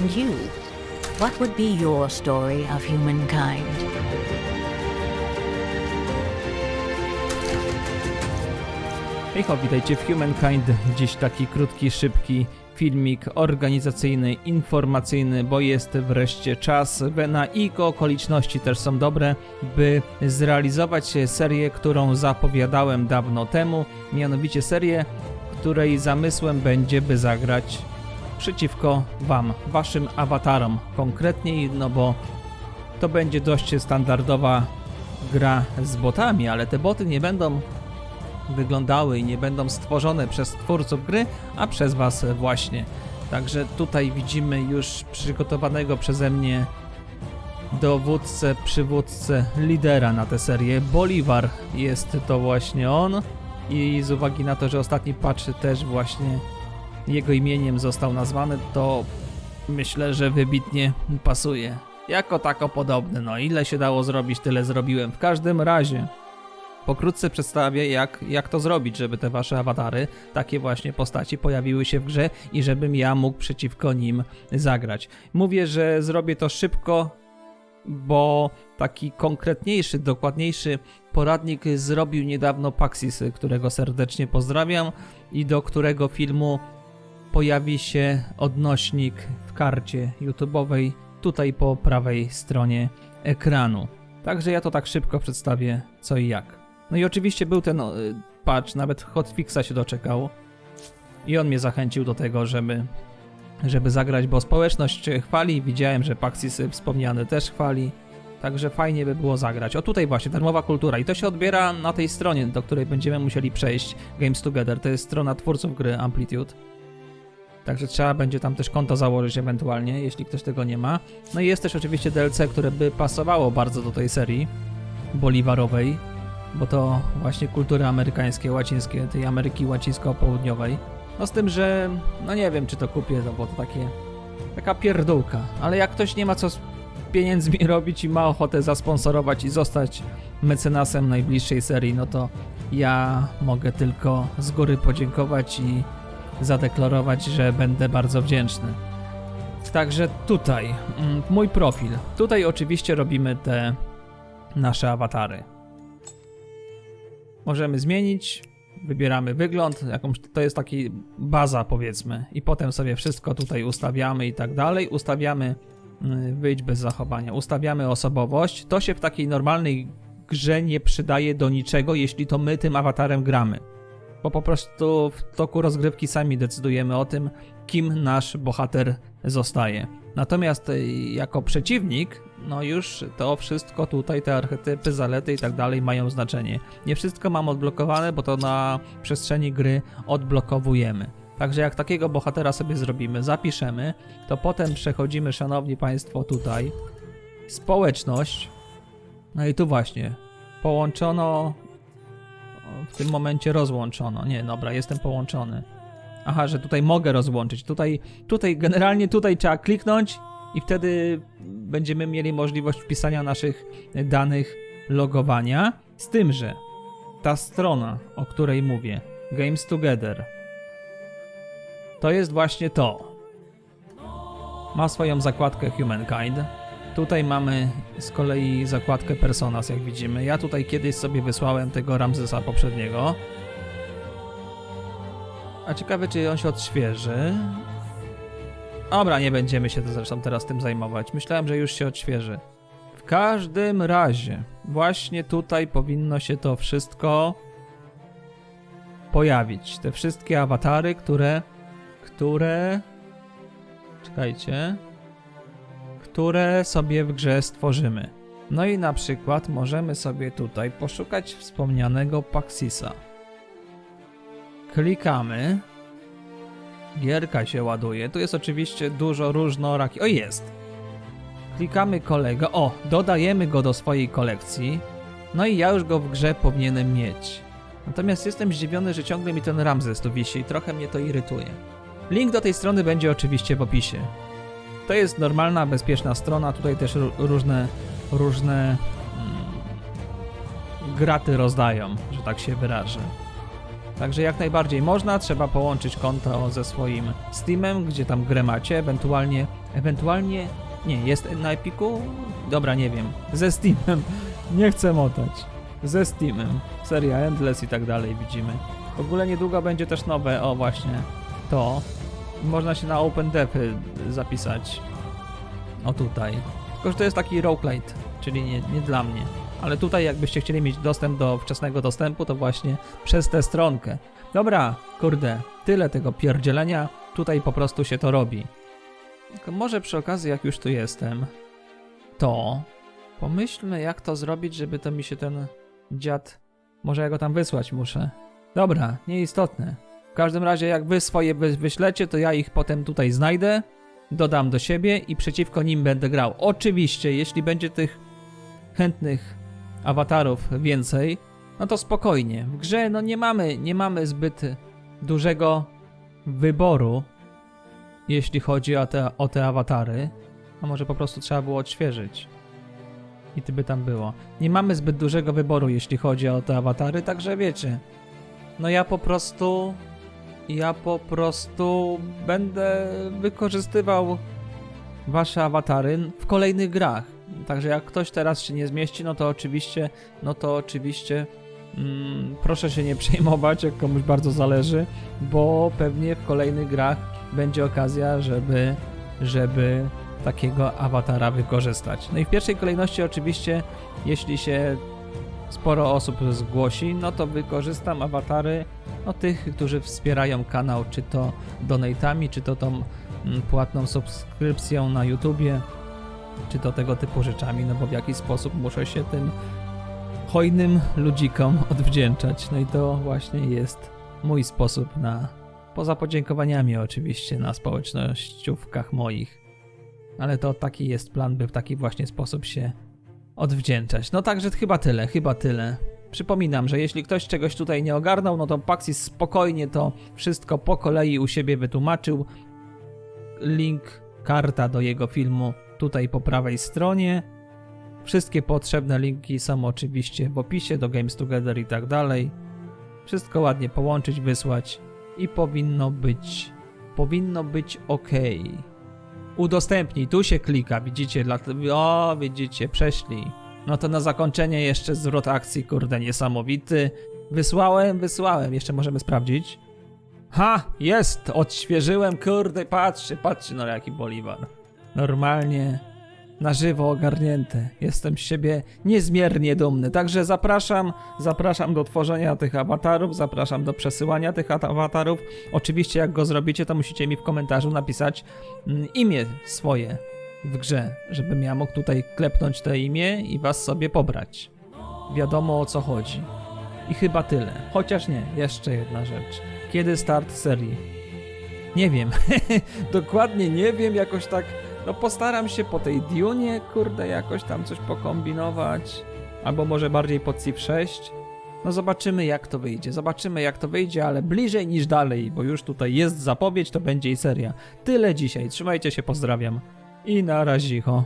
And you, what would be your story of humankind? Hejho, witajcie w Humankind. Dziś taki krótki, szybki filmik organizacyjny, informacyjny, bo jest wreszcie czas. Na jego okoliczności też są dobre, by zrealizować serię, którą zapowiadałem dawno temu. Mianowicie serię, której zamysłem będzie, by zagrać przeciwko Wam, Waszym awatarom. Konkretniej, no bo to będzie dość standardowa gra z botami, ale te boty nie będą wyglądały i nie będą stworzone przez twórców gry, a przez Was właśnie. Także tutaj widzimy już przygotowanego przeze mnie dowódcę, przywódcę, lidera na tę serię. Bolivar jest to właśnie on i z uwagi na to, że ostatni patch też właśnie jego imieniem został nazwany, to myślę, że wybitnie pasuje. Jako tako podobny, no ile się dało zrobić, tyle zrobiłem. W każdym razie Pokrótce przedstawię, jak, jak to zrobić, żeby te wasze awatary, takie właśnie postaci, pojawiły się w grze i żebym ja mógł przeciwko nim zagrać. Mówię, że zrobię to szybko, bo taki konkretniejszy, dokładniejszy poradnik zrobił niedawno Paxis, którego serdecznie pozdrawiam i do którego filmu pojawi się odnośnik w karcie YouTube'owej tutaj po prawej stronie ekranu. Także ja to tak szybko przedstawię co i jak. No i oczywiście był ten y, patch, nawet hotfixa się doczekał. I on mnie zachęcił do tego, żeby, żeby zagrać, bo społeczność chwali. Widziałem, że Paxis wspomniany też chwali. Także fajnie by było zagrać. O tutaj właśnie, darmowa kultura. I to się odbiera na tej stronie, do której będziemy musieli przejść. Games Together. To jest strona twórców gry Amplitude. Także trzeba będzie tam też konto założyć ewentualnie, jeśli ktoś tego nie ma. No i jest też oczywiście DLC, które by pasowało bardzo do tej serii boliwarowej bo to właśnie kultury amerykańskie, łacińskie, tej Ameryki łacińsko-południowej. No z tym, że no nie wiem, czy to kupię, no bo to takie taka pierdółka. Ale jak ktoś nie ma co z pieniędzmi robić i ma ochotę zasponsorować i zostać mecenasem najbliższej serii, no to ja mogę tylko z góry podziękować i zadeklarować, że będę bardzo wdzięczny. Także tutaj, mm, mój profil. Tutaj oczywiście robimy te nasze awatary. Możemy zmienić, wybieramy wygląd, jakąś, to jest taki baza powiedzmy i potem sobie wszystko tutaj ustawiamy i tak dalej. Ustawiamy y, wyjść bez zachowania, ustawiamy osobowość. To się w takiej normalnej grze nie przydaje do niczego, jeśli to my tym awatarem gramy. Bo po prostu w toku rozgrywki sami decydujemy o tym, kim nasz bohater zostaje. Natomiast y, jako przeciwnik, no już to wszystko tutaj, te archetypy, zalety i tak dalej mają znaczenie. Nie wszystko mam odblokowane, bo to na przestrzeni gry odblokowujemy. Także jak takiego bohatera sobie zrobimy, zapiszemy, to potem przechodzimy, szanowni państwo, tutaj społeczność. No i tu właśnie połączono w tym momencie rozłączono. Nie, dobra, jestem połączony. Aha, że tutaj mogę rozłączyć. Tutaj, tutaj, generalnie tutaj trzeba kliknąć i wtedy będziemy mieli możliwość wpisania naszych danych logowania. Z tym, że ta strona, o której mówię, Games Together, to jest właśnie to. Ma swoją zakładkę Humankind. Tutaj mamy z kolei zakładkę Personas, jak widzimy. Ja tutaj kiedyś sobie wysłałem tego Ramzesa poprzedniego. A ciekawe, czy on się odświeży. Dobra, nie będziemy się zresztą teraz tym zajmować. Myślałem, że już się odświeży. W każdym razie, właśnie tutaj powinno się to wszystko pojawić. Te wszystkie awatary, które. które. Czekajcie. Które sobie w grze stworzymy. No i na przykład możemy sobie tutaj poszukać wspomnianego Paxisa. Klikamy. Gierka się ładuje. Tu jest oczywiście dużo różnoraki. O, jest! Klikamy kolegę. O, dodajemy go do swojej kolekcji. No i ja już go w grze powinienem mieć. Natomiast jestem zdziwiony, że ciągle mi ten Ramzes tu wisi i trochę mnie to irytuje. Link do tej strony będzie oczywiście w opisie. To jest normalna, bezpieczna strona. Tutaj też ró- różne, różne mm, graty rozdają, że tak się wyrażę. Także jak najbardziej można, trzeba połączyć konto ze swoim Steamem, gdzie tam grę macie, ewentualnie Ewentualnie, nie, jest na Epiku? Dobra, nie wiem. Ze Steamem. Nie chcę motać. Ze Steamem. Seria Endless i tak dalej widzimy. W ogóle niedługo będzie też nowe, o właśnie, to. Można się na OpenDevy zapisać. O tutaj. Tylko, że to jest taki roguelite, czyli nie, nie dla mnie. Ale tutaj jakbyście chcieli mieć dostęp do wczesnego dostępu, to właśnie przez tę stronkę. Dobra, kurde, tyle tego pierdzielenia. Tutaj po prostu się to robi. Tylko może przy okazji, jak już tu jestem, to pomyślmy, jak to zrobić, żeby to mi się ten dziad. Może ja go tam wysłać muszę. Dobra, nieistotne. Każdym razie, jak wy swoje wy- wyślecie, to ja ich potem tutaj znajdę, dodam do siebie i przeciwko nim będę grał. Oczywiście, jeśli będzie tych chętnych awatarów więcej, no to spokojnie. W grze no nie mamy, nie mamy zbyt dużego wyboru, jeśli chodzi o te, o te awatary. A może po prostu trzeba było odświeżyć. I ty by tam było. Nie mamy zbyt dużego wyboru, jeśli chodzi o te awatary, także wiecie. No ja po prostu. Ja po prostu będę wykorzystywał wasze awatary w kolejnych grach. Także jak ktoś teraz się nie zmieści, no to oczywiście, no to oczywiście mm, proszę się nie przejmować, jak komuś bardzo zależy, bo pewnie w kolejnych grach będzie okazja, żeby, żeby takiego awatara wykorzystać. No i w pierwszej kolejności oczywiście, jeśli się sporo osób zgłosi, no to wykorzystam awatary no, tych, którzy wspierają kanał, czy to donatami, czy to tą mm, płatną subskrypcją na YouTubie, czy to tego typu rzeczami, no bo w jakiś sposób muszę się tym hojnym ludzikom odwdzięczać. No i to właśnie jest mój sposób na, poza podziękowaniami oczywiście, na społecznościówkach moich. Ale to taki jest plan, by w taki właśnie sposób się odwdzięczać. No także chyba tyle, chyba tyle. Przypominam, że jeśli ktoś czegoś tutaj nie ogarnął, no to Paxis spokojnie to wszystko po kolei u siebie wytłumaczył. Link, karta do jego filmu tutaj po prawej stronie. Wszystkie potrzebne linki są oczywiście w opisie do Games Together i tak dalej. Wszystko ładnie połączyć, wysłać i powinno być powinno być ok. Udostępnij, tu się klika, widzicie, dla... o, widzicie, przeszli. No to na zakończenie jeszcze zwrot akcji, kurde, niesamowity. Wysłałem, wysłałem, jeszcze możemy sprawdzić. Ha, jest, odświeżyłem, kurde, patrzy, patrzy, no jaki Bolivar. Normalnie, na żywo ogarnięte. Jestem z siebie niezmiernie dumny. Także zapraszam, zapraszam do tworzenia tych awatarów, zapraszam do przesyłania tych awatarów. Oczywiście jak go zrobicie, to musicie mi w komentarzu napisać mm, imię swoje w grze, żebym ja mógł tutaj klepnąć to imię i was sobie pobrać. Wiadomo o co chodzi. I chyba tyle. Chociaż nie, jeszcze jedna rzecz. Kiedy start serii? Nie wiem. Dokładnie nie wiem, jakoś tak. No postaram się po tej Dune, kurde, jakoś tam coś pokombinować. Albo może bardziej pod Civ 6. No zobaczymy jak to wyjdzie. Zobaczymy jak to wyjdzie, ale bliżej niż dalej, bo już tutaj jest zapowiedź, to będzie i seria. Tyle dzisiaj. Trzymajcie się, pozdrawiam. I na razicho.